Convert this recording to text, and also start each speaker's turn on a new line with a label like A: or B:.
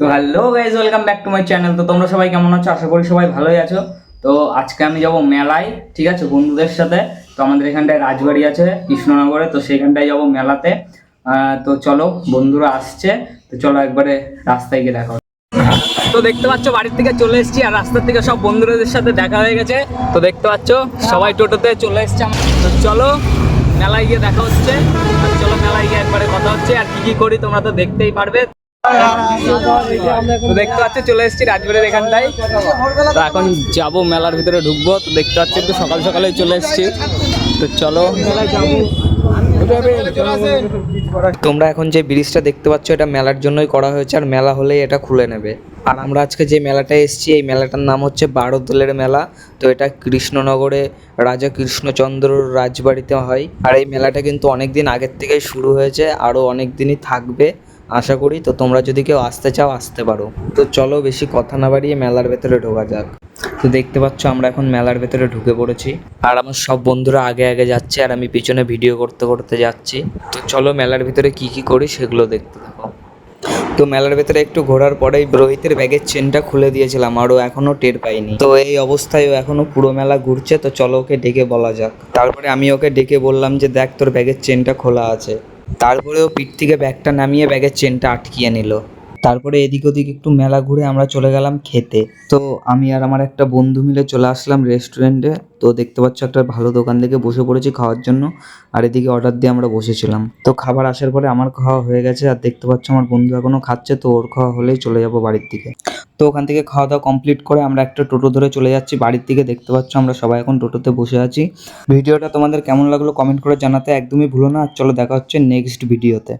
A: তো hello guys welcome back to my channel তো তোমরা সবাই কেমন আছো? আশা করি সবাই ভালোই আছো। তো আজকে আমি যাব মেলায়, ঠিক আছে? বন্ধুদের সাথে। তো আমাদের এখানটায় রাজবাড়ি আছে, কৃষ্ণনগরে। তো সেখানটায় যাব মেলাতে। তো চলো, বন্ধুরা আসছে। তো চলো একবারে রাস্তায় গিয়ে দেখা তো দেখতে পাচ্ছ, বাড়ির থেকে চলে এসেছি আর রাস্তার থেকে সব বন্ধুদের সাথে দেখা হয়ে গেছে। তো দেখতে পাচ্ছ, সবাই টোটোতে চলে এসছে তো চলো, মেলায় গিয়ে দেখা হচ্ছে। চলো, মেলায় গিয়ে একবারে কথা হচ্ছে। আর কি কি করি তোমরা তো দেখতেই পারবে। দেখতে চলে এসেছি রাজবাড়ির তো এখন যাব, মেলার ভিতরে ঢুকবো। তো দেখতে পাচ্ছি, একটু সকাল সকালেই চলে এসেছি। তো চলো। তোমরা এখন যে ব্রিজটা দেখতে পাচ্ছ, এটা মেলার জন্যই করা হয়েছে, আর মেলা হলেই এটা খুলে নেবে। আর আমরা আজকে যে মেলাটায় এসেছি, এই মেলাটার নাম হচ্ছে বারোদোলের মেলা। তো এটা কৃষ্ণনগরে রাজা কৃষ্ণচন্দ্রর রাজবাড়িতে হয়। আর এই মেলাটা কিন্তু অনেক দিন আগের থেকেই শুরু হয়েছে, আরও অনেক দিনই থাকবে। আশা করি তো তোমরা যদি কেউ আসতে চাও, আসতে পারো। তো চলো বেশি কথা না বাড়িয়ে মেলার ভেতরে ঢোকা যাক। তো দেখতে পাচ্ছ আমরা এখন মেলার ভেতরে ঢুকে পড়েছি। আর আমার সব বন্ধুরা আগে আগে যাচ্ছে আর আমি পিছনে ভিডিও করতে করতে যাচ্ছি। তো চলো মেলার ভিতরে কি কি করি সেগুলো দেখতে থাকো। তো মেলার ভেতরে একটু ঘোরার পরেই রোহিতের ব্যাগের চেনটা খুলে দিয়েছিলাম আর ও এখনও টের পাইনি। তো এই অবস্থায় ও পুরো মেলা ঘুরছে, তো চলো ওকে ডেকে বলা যাক। তারপরে আমি ওকে ডেকে বললাম যে, দেখ তোর ব্যাগের চেনটা খোলা আছে। তারপরে ও পিঠ থেকে ব্যাগটা নামিয়ে ব্যাগের চেনটা আটকিয়ে নিল। তারপরে এদিক ওদিক একটু মেলা ঘুরে আমরা চলে গেলাম খেতে। তো আমি আর আমার একটা বন্ধু মিলে চলে আসলাম রেস্টুরেন্টে তো দেখতে পাচ্ছ একটা ভালো দোকান থেকে বসে পড়েছি খাওয়ার জন্য। আর এদিকে অর্ডার দিয়ে আমরা বসেছিলাম। তো খাবার আসার পরে আমার খাওয়া হয়ে গেছে আর দেখতে পাচ্ছ আমার বন্ধু এখনও খাচ্ছে, তো ওর খাওয়া হলেই চলে যাব বাড়ির দিকে। তো ওখান থেকে খাওয়া দাওয়া কমপ্লিট করে আমরা একটা টোটো ধরে চলে যাচ্ছি বাড়ির দিকে। দেখতে পাচ্ছ আমরা সবাই এখন টোটোতে বসে আছি। ভিডিওটা তোমাদের কেমন লাগল কমেন্ট করে জানাতে একদমই ভুলো না। আর চলো দেখা হচ্ছে নেক্সট ভিডিওতে